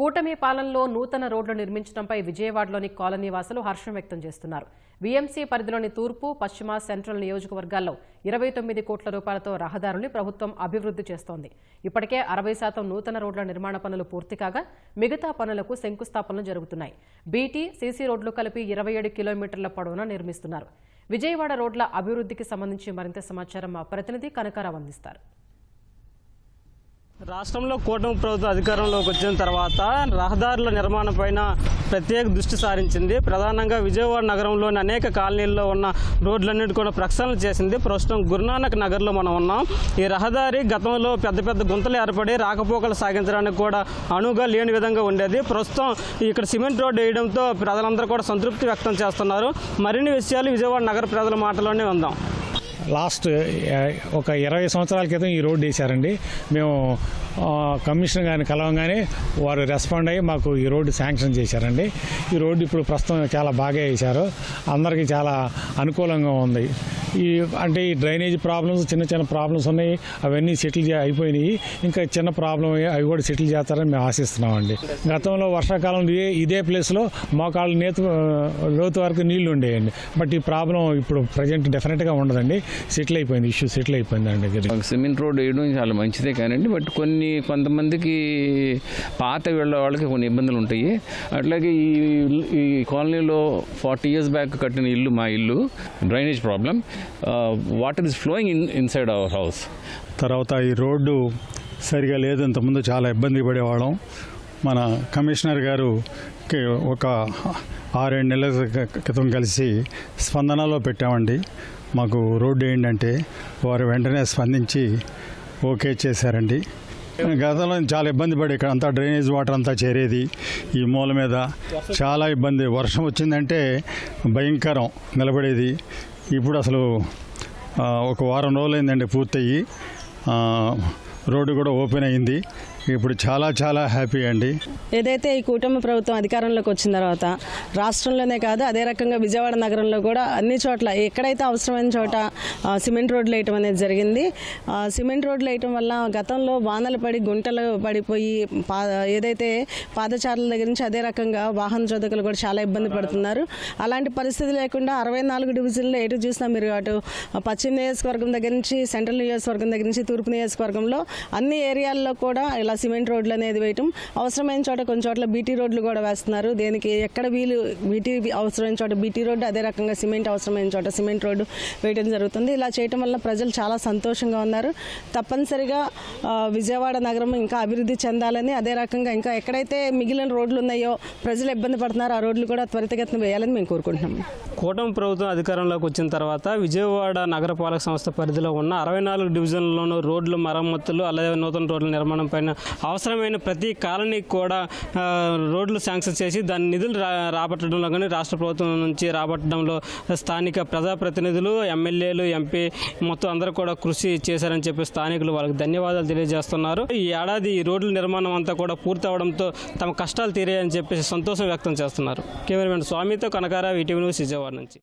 కూటమి పాలనలో నూతన రోడ్లు నిర్మించడంపై విజయవాడలోని కాలనీ వాసులు హర్షం వ్యక్తం చేస్తున్నారు. వీఎంసీ పరిధిలోని తూర్పు పశ్చిమ సెంట్రల్ నియోజకవర్గాల్లో ఇరవై తొమ్మిది కోట్ల రూపాయలతో రహదారుల్ని ప్రభుత్వం అభివృద్ధి చేస్తోంది. ఇప్పటికే అరవై శాతం నూతన రోడ్ల నిర్మాణ పనులు పూర్తి కాగా మిగతా పనులకు శంకుస్థాపనలు జరుగుతున్నాయి. బీటీ సీసీ రోడ్లు కలిపి ఇరవై ఏడు కిలోమీటర్ల పొడవున నిర్మిస్తున్నారు. విజయవాడ రోడ్ల అభివృద్ధికి సంబంధించి మరింత సమాచారం మా ప్రతినిధి కనకారావు అందిస్తారు. రాష్ట్రంలో కూటమి ప్రభుత్వం అధికారంలోకి వచ్చిన తర్వాత రహదారుల నిర్మాణం పైన ప్రత్యేక దృష్టి సారించింది. ప్రధానంగా విజయవాడ నగరంలోని అనేక కాలనీల్లో ఉన్న రోడ్లన్నిటి కూడా ప్రక్షాళన చేసింది. ప్రస్తుతం గురునానక్ నగర్లో మనం ఉన్నాం. ఈ రహదారి గతంలో పెద్ద పెద్ద గుంతలు ఏర్పడి రాకపోకలు సాగించడానికి కూడా అనువుగా లేని విధంగా ఉండేది. ప్రస్తుతం ఇక్కడ సిమెంట్ రోడ్డు వేయడంతో ప్రజలందరూ కూడా సంతృప్తి వ్యక్తం చేస్తున్నారు. మరిన్ని విషయాలు విజయవాడ నగర ప్రజల మాటలోనే ఉందాం లాస్ట్ ఒక ఇరవై సంవత్సరాల క్రితం ఈ రోడ్డు వేశారండి. మేము కమిషన్ కానీ కలవంగానే కలవగానే వారు రెస్పాండ్ అయ్యి మాకు ఈ రోడ్డు శాంక్షన్ చేశారండి. ఈ రోడ్డు ఇప్పుడు ప్రస్తుతం చాలా బాగా వేశారు. అందరికీ చాలా అనుకూలంగా ఉంది. ఈ అంటే ఈ డ్రైనేజ్ ప్రాబ్లమ్స్ చిన్న చిన్న ప్రాబ్లమ్స్ ఉన్నాయి. అవన్నీ సెటిల్ అయిపోయినాయి. ఇంకా చిన్న ప్రాబ్లం అవి కూడా సెటిల్ చేస్తారని మేము ఆశిస్తున్నామండి. గతంలో వర్షాకాలం ఇదే ఇదే ప్లేస్లో మోకాళ్ళు నేతు లోతు వరకు నీళ్ళు ఉండేయండి. బట్ ఈ ప్రాబ్లం ఇప్పుడు ప్రజెంట్ డెఫినెట్గా ఉండదండి. సెటిల్ అయిపోయింది ఇష్యూ సెటిల్ అయిపోయిందండి అండి సిమెంట్ రోడ్ వేయడం చాలా మంచిదే కానండి. బట్ కొన్ని కొంతమందికి పాత వెళ్ళే వాళ్ళకి కొన్ని ఇబ్బందులు ఉంటాయి. అట్లాగే ఈ ఈ కాలనీలో ఫార్టీ ఇయర్స్ బ్యాక్ కట్టిన ఇల్లు మా ఇల్లు drainage problem. Water is flowing in inside our house తర్వాత ఈ రోడ్డు సరిగా లేదు ఇంతకుముందు చాలా ఇబ్బంది పడేవాళ్ళం. మన కమిషనర్ గారు ఒక ఆరేడు నెలల క్రితం కలిసి స్పందనలో పెట్టామండి. మాకు రోడ్డు ఏంటంటే వారు వెంటనే స్పందించి ఓకే చేశారండి. గతంలో చాలా ఇబ్బంది పడి ఇక్కడ అంతా డ్రైనేజ్ వాటర్ అంతా చేరేది ఈ మూల మీద. చాలా ఇబ్బంది. వర్షం వచ్చిందంటే భయంకరం నిలబడేది. ఇప్పుడు అసలు ఒక వారం రోజులైందండి పూర్తయ్యి. రోడ్డు కూడా ఓపెన్ అయింది ఇప్పుడు చాలా చాలా హ్యాపీ అండి. ఏదైతే ఈ కూటమి ప్రభుత్వం అధికారంలోకి వచ్చిన తర్వాత రాష్ట్రంలోనే కాదు అదే రకంగా విజయవాడ నగరంలో కూడా అన్ని చోట్ల ఎక్కడైతే అవసరమైన చోట సిమెంట్ రోడ్లు వేయటం అనేది జరిగింది. సిమెంట్ రోడ్లు వేయటం వల్ల గతంలో వానలు పడి గుంటలు పడిపోయి పా ఏదైతే పాదచారుల దగ్గర నుంచి అదే రకంగా వాహన చోదకులు కూడా చాలా ఇబ్బంది పడుతున్నారు. అలాంటి పరిస్థితి లేకుండా అరవై నాలుగు డివిజన్లో ఎటు చూసినా మీరు అటు పశ్చిమ నియోజకవర్గం దగ్గర నుంచి సెంట్రల్ నియోజకవర్గం దగ్గర నుంచి తూర్పు నియోజకవర్గంలో అన్ని ఏరియాల్లో కూడా ఇలా సిమెంట్ రోడ్లు అనేది వేయటం. అవసరమైన చోట కొన్ని చోట్ల బీటీ రోడ్లు కూడా వేస్తున్నారు. దేనికి ఎక్కడ వీలు బీటీ అవసరమైన చోట బీటీ రోడ్డు అదే రకంగా సిమెంట్ అవసరమైన చోట సిమెంట్ రోడ్డు వేయడం జరుగుతుంది. ఇలా చేయటం వల్ల ప్రజలు చాలా సంతోషంగా ఉన్నారు. తప్పనిసరిగా విజయవాడ నగరం ఇంకా అభివృద్ధి చెందాలని అదే రకంగా ఇంకా ఎక్కడైతే మిగిలిన రోడ్లు ఉన్నాయో ప్రజలు ఇబ్బంది పడుతున్నారో ఆ రోడ్లు కూడా త్వరితగతిన వేయాలని మేము కోరుకుంటున్నాం. కూటమి ప్రభుత్వం అధికారంలోకి వచ్చిన తర్వాత విజయవాడ నగరపాలక సంస్థ పరిధిలో ఉన్న అరవై నాలుగు డివిజన్లలోనూ రోడ్లు మరమ్మతులు అలాగే నూతన రోడ్ల నిర్మాణం పైన అవసరమైన ప్రతి కాలనీకి కూడా రోడ్లు శాంక్షన్ చేసి దాని నిధులు రాబట్టడంలో కానీ రాష్ట్ర ప్రభుత్వం నుంచి రాబట్టడంలో స్థానిక ప్రజాప్రతినిధులు ఎమ్మెల్యేలు ఎంపీ మొత్తం అందరూ కూడా కృషి చేశారని చెప్పి స్థానికులు వాళ్ళకి ధన్యవాదాలు తెలియజేస్తున్నారు. ఈ ఏడాది ఈ రోడ్ల నిర్మాణం అంతా కూడా పూర్తి అవడంతో తమ కష్టాలు తీరాయని చెప్పేసి సంతోషం వ్యక్తం చేస్తున్నారు. కెమెరామెన్ స్వామితో కనకారావు ఈటీవీ న్యూస్ విజయవాడ నుంచి.